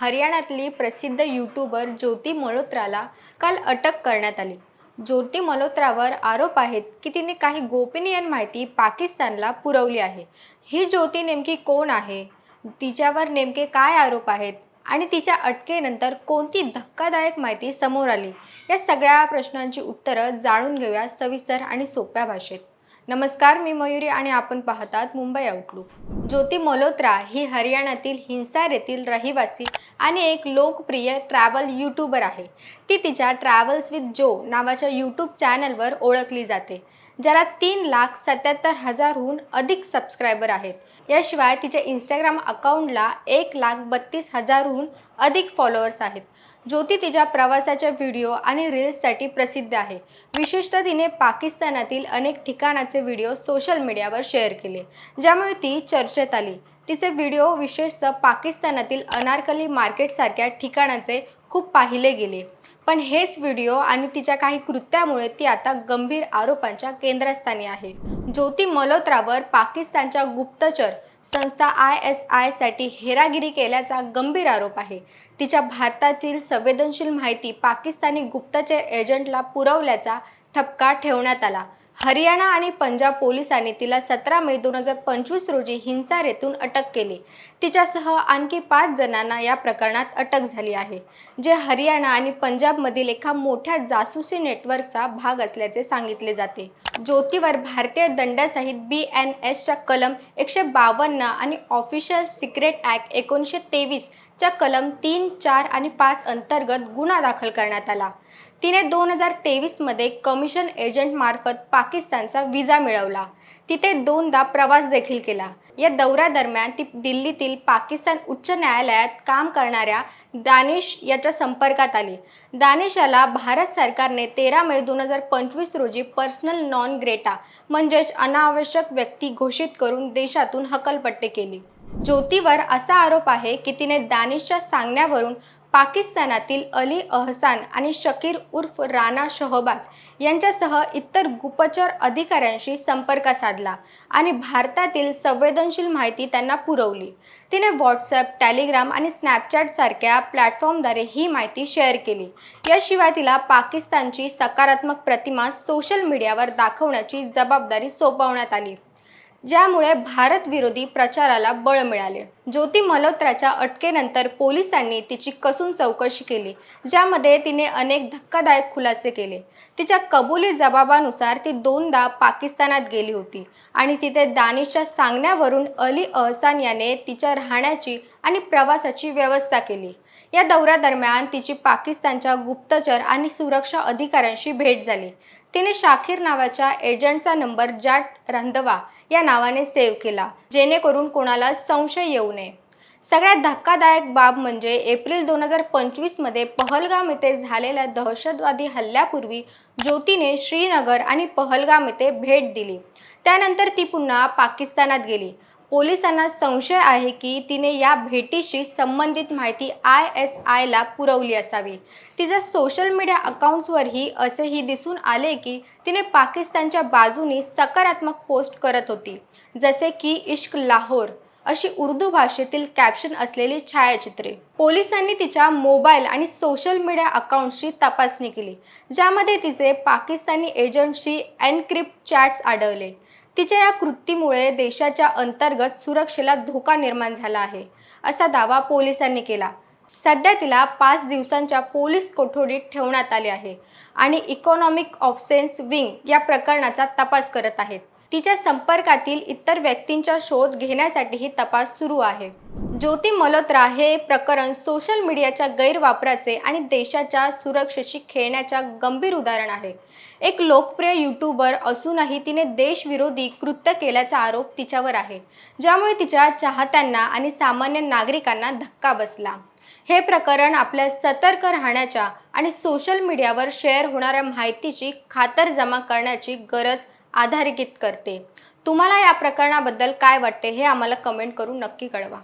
हरियाणातली प्रसिद्ध यूट्यूबर ज्योती मल्होत्राला काल अटक करण्यात आली. ज्योती मल्होत्रावर आरोप आहेत की तिने काही गोपनीय माहिती पाकिस्तानला पुरवली आहे. ही ज्योती नेमकी कोण आहे? तिच्यावर नेमके काय आरोप आहेत? आणि तिच्या अटकेनंतर कोणती धक्कादायक माहिती समोर आली? या सगळ्या प्रश्नांची उत्तरं जाणून घेऊया सविस्तर आणि सोप्या भाषेत. नमस्कार मी मयुरी आणि आपण पाहतात मुंबई आउटलुक ज्योती मल्होत्रा ही हरियाणातील हिंसार येथील रहिवासी आणि एक लोकप्रिय ट्रॅव्हल यूट्यूबर आहे. ती तिच्या ट्रॅव्हल्स विथ जो नावाच्या यूट्यूब चॅनलवर ओळखली जाते ज्याला तीन लाख सत्याहत्तर हजारहून अधिक सबस्क्रायबर आहेत. याशिवाय तिच्या इंस्टाग्राम अकाउंटला एक लाख बत्तीस हजारहून अधिक फॉलोअर्स आहेत. ज्योती तिच्या प्रवासाच्या व्हिडिओ आणि रील्ससाठी प्रसिद्ध आहे. विशेषतः तिने पाकिस्तानातील अनेक ठिकाणाचे व्हिडिओ सोशल मीडियावर शेअर केले ज्यामुळे ती चर्चेत आली. तिचे व्हिडिओ विशेषतः पाकिस्तानातील अनारकली मार्केटसारख्या ठिकाणाचे खूप पाहिले गेले. पण हेच व्हिडिओ आणि तिच्या काही कृत्यामुळे ती आता गंभीर आरोपांच्या केंद्रस्थानी आहे. ज्योती मल्होत्रावर पाकिस्तानच्या गुप्तचर संस्था आय एस आयसाठी हेरागिरी केल्याचा गंभीर आरोप आहे. तिच्या भारतातील संवेदनशील माहिती पाकिस्तानी गुप्तचर एजंटला पुरवल्याचा ठपका ठेवण्यात आला. हरियाणा आणि पंजाब पोलिसांनी तिला सतरा मे दोन हजार पंचवीस रोजी हिंसारेतून अटक केली. तिच्यासह आणखी पाच जणांना या प्रकरणात अटक झाली आहे जे हरियाणा आणि पंजाबमधील एका मोठ्या जासूसी नेटवर्कचा भाग असल्याचे सांगितले जाते. ज्योतीवर भारतीय दंडासहित बी एन एसच्या कलम एकशे बावन्न आणि ऑफिशियल सिक्रेट ॲक्ट एकोणीसशे तेवीस च्या कलम तीन चार आणि पाच अंतर्गत गुन्हा दाखल करण्यात आला. तिने दोन हजार तेवीसमध्ये कमिशन एजंटमार्फत पाकिस्तानचा विजा मिळवला. तिथे दोनदा प्रवास देखील केला. या दौऱ्यादरम्यान ती दिल्लीतील पाकिस्तान उच्च न्यायालयात काम करणाऱ्या दानिश याच्या संपर्कात आली. दानिश याला भारत सरकारने तेरा मे दोन हजार पंचवीस रोजी पर्सनल नॉन ग्रेटा म्हणजेच अनावश्यक व्यक्ती घोषित करून देशातून हकलपट्टी केली. ज्योतीवर असा आरोप आहे की तिने दानिशच्या सांगण्यावरून पाकिस्तानातील अली अहसान आणि शकीर उर्फ राणा शहबाज यांच्यासह इतर गुपचर अधिकाऱ्यांशी संपर्क साधला आणि भारतातील संवेदनशील माहिती त्यांना पुरवली. तिने व्हॉट्सअप टेलिग्राम आणि स्नॅपचॅटसारख्या प्लॅटफॉर्मद्वारे ही माहिती शेअर केली. याशिवाय तिला पाकिस्तानची सकारात्मक प्रतिमा सोशल मीडियावर दाखवण्याची जबाबदारी सोपवण्यात आली. ज्यामुळे भारत विरोधी प्रचाराला बळ मिळाले. ज्योती मल्होत्राच्या अटकेनंतर पोलिसांनी तिची कसून चौकशी केली ज्यामध्ये तिने अनेक धक्कादायक खुलासे केले. तिच्या कबुली जबाबानुसार ती दोनदा पाकिस्तानात गेली होती आणि तिथे दानिशच्या सांगण्यावरून अली अहसान याने तिच्या राहण्याची आणि प्रवासाची व्यवस्था केली. या दौऱ्यादरम्यान तिची पाकिस्तानच्या गुप्तचर आणि सुरक्षा अधिकाऱ्यांशी भेट झाली. तिने शाखीर नावाच्या एजंटचा नंबर जाट रांधवा या नावाने सेव्ह केला जेणेकरून कोणाला संशय येऊ नये. सगळ्यात धक्कादायक बाब म्हणजे एप्रिल दोन हजार पंचवीसमध्ये पहलगाम येथे झालेल्या दहशतवादी हल्ल्यापूर्वी ज्योतीने श्रीनगर आणि पहलगाम येथे भेट दिली. त्यानंतर ती पुन्हा पाकिस्तानात गेली. पोलिसांना संशय आहे की तिने या भेटीशी संबंधित माहिती आय एस आयला पुरवली असावी. तिच्या सोशल मीडिया अकाउंट्सवरही असेही दिसून आले की तिने पाकिस्तानच्या बाजूनी सकारात्मक पोस्ट करत होती जसे की इश्क लाहोर अशी उर्दू भाषेतील कॅप्शन असलेली छायाचित्रे. पोलिसांनी तिच्या मोबाईल आणि सोशल मीडिया अकाउंटशी तपासणी केली ज्यामध्ये तिचे पाकिस्तानी एजंटशी एनक्रिप्ट चॅट्स आढळले. तिच्या या कृतीमुळे देशाच्या अंतर्गत सुरक्षेला धोका निर्माण झाला आहे असा दावा पोलिसांनी केला. सध्या तिला पाच दिवसांच्या पोलीस कोठडीत ठेवण्यात आले आहे आणि इकॉनॉमिक ऑफसेन्स विंग या प्रकरणाचा तपास करत आहेत. तिच्या संपर्कातील इतर व्यक्तींचा शोध घेण्यासाठीही तपास सुरू आहे. ज्योती मल्होत्रा हे प्रकरण सोशल मीडियाच्या गैरवापराचे आणि देशाच्या सुरक्षेशी खेळण्याच्या गंभीर उदाहरण आहे. एक लोकप्रिय यूट्यूबर असूनही तिने देशविरोधी कृत्य केल्याचा आरोप तिच्यावर आहे. ज्यामुळे तिच्या चाहत्यांना आणि सामान्य नागरिकांना धक्का बसला. हे प्रकरण आपल्या सतर्क राहण्याच्या आणि सोशल मीडियावर शेअर होणाऱ्या माहितीची खातरजमा करण्याची गरज आधारित करते. तुम्हाला या प्रकरणाबद्दल काय वाटते हे आम्हाला कमेंट करून नक्की कळवा.